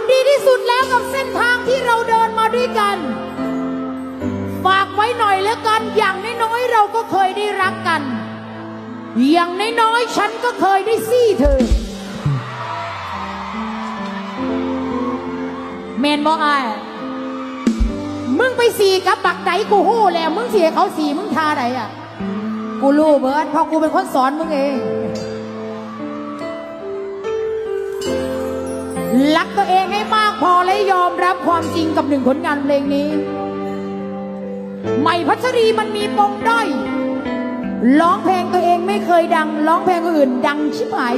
ำดีที่สุดแล้วกับเส้นทางที่เราเดินมาด้วยกัน ฝากไว้หน่อยแล้วกัน อย่างน้อยๆเราก็เคยได้รักกัน อย่างน้อยๆฉันก็เคยได้ซี่เธอเมนบออายมึงไปสีกับปักไดกูหู้แล้ว มึงเสียเขาสีมึงทาไหนอะ กูรู้เบิร์ดเพราะกูเป็นคนสอนมึงเอง รักตัวเองให้มากพอและยอมรับความจริงกับหนึ่งผลงานเพลงนี้ ใหม่พัชรีมันมีปมด้อยร้องเพลงตัวเองไม่เคยดัง ร้องเพลงคนอื่นดังชิบหาย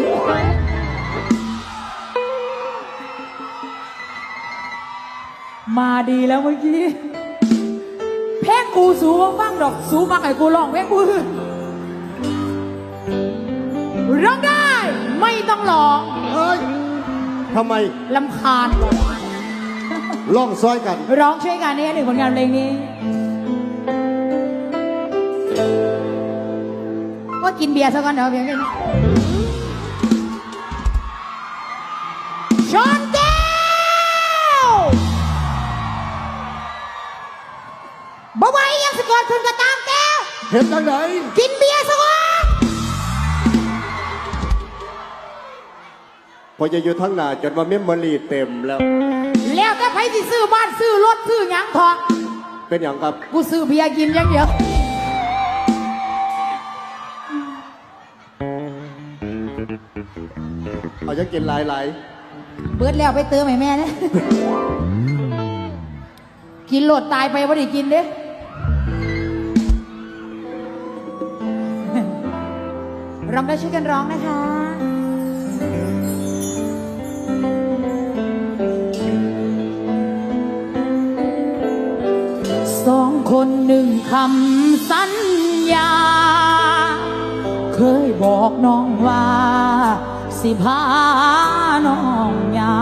มาดีแล้วเมื่อกี้ เพลงกูสูงฟังดอกสูมากไอ้กูร้องเพลงกูอื่นร้องได้ ไม่ต้องร้องเฮ้ย ทำไมลำคาญล่องซอยกัน ร้องช่วยกันนี่หนึ่งผลงานเพลงนี้ว่ากินเบียร์ซะก่อนเดี๋ยวเพียงแค่นี้ชนแก้วบ่ไหวยังสะกดขึ้นก็ตามแก้วเห็นจังไหนกินเบียร์ พอจะอยู่ทั้งหน้าจนว่าเมมโมรีเต็มแล้ว แล้วก็ไปสิซื้อบ้านซื้อรถซื้อหยังเถอะเป็นอย่างครับ กูซื้อเบียร์กินอย่างเดียวเอาจะกินหลายหลายเบิดแล้วไปเติมให้แม่นะกินโหลดตายไปว่าได้กินเด้ร้องได้ช่วยกันร้องนะคะ คนหนึ่งคำสัญญา เคยบอกน้องว่า สิพาน้องยา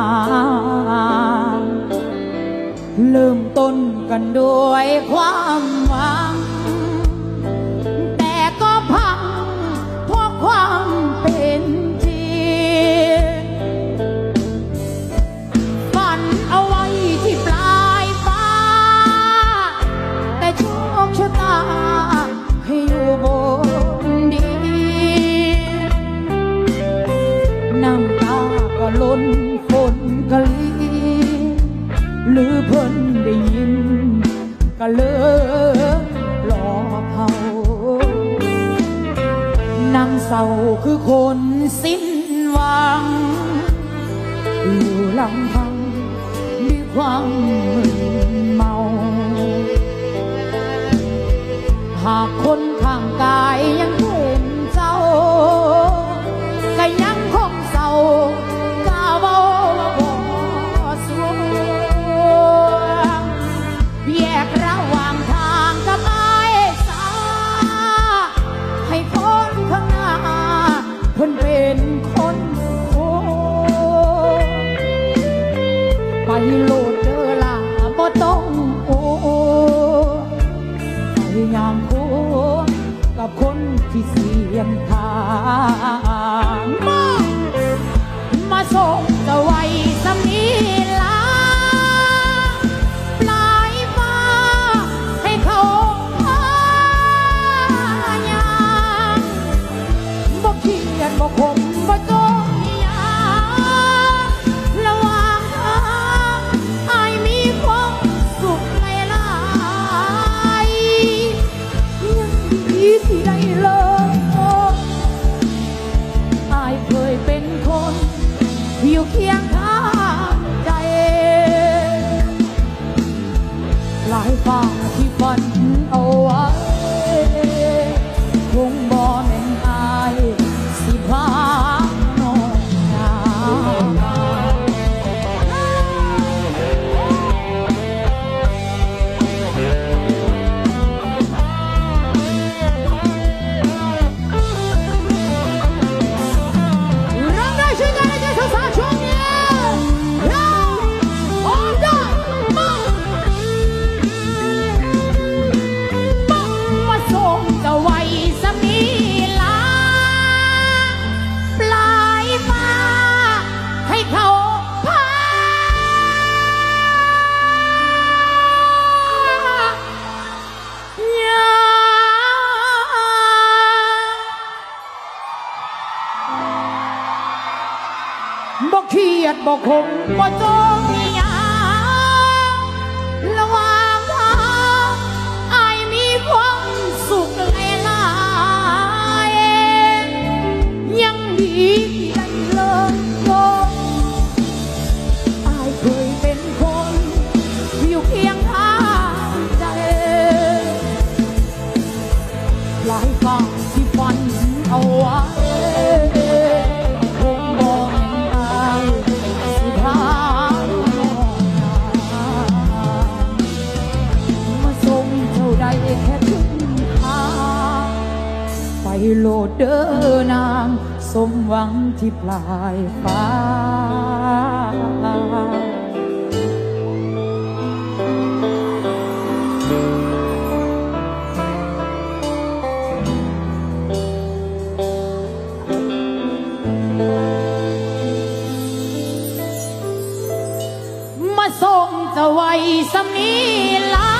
เริ่มต้นกันด้วยความ เศร้าคือคนสิ้นหวัง อยู่ลำพังด้วยความมึนเมา หากคนข้างกายยัง ค หลายฟ้า คงบ่จองยางระหว่างทางอายมีความสุขหลายๆยังดี เด้อนางสมหวังที่ปลายฟ้า มาส่งจะไว้สำนีลา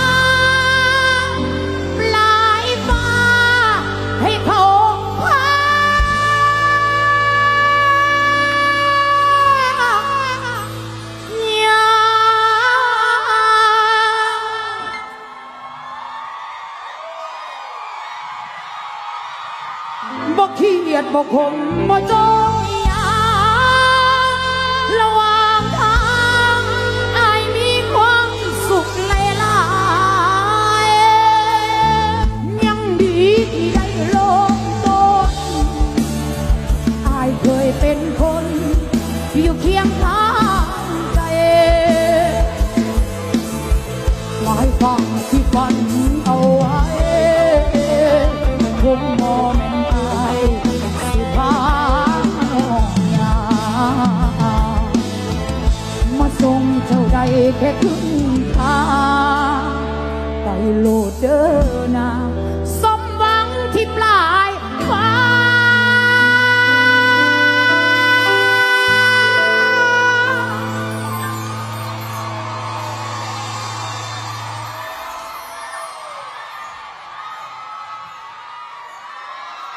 รียดบ่คงบ่จองยังระหว่างทางอายมีความสุขหลายยังดีที่ได้ลงต้นอายเคยเป็นคนอยู่เคียงข้างใจหลายฟังที่ฝันเอาไว้คงม แค่ครึ่งทางไปโลดเด้อน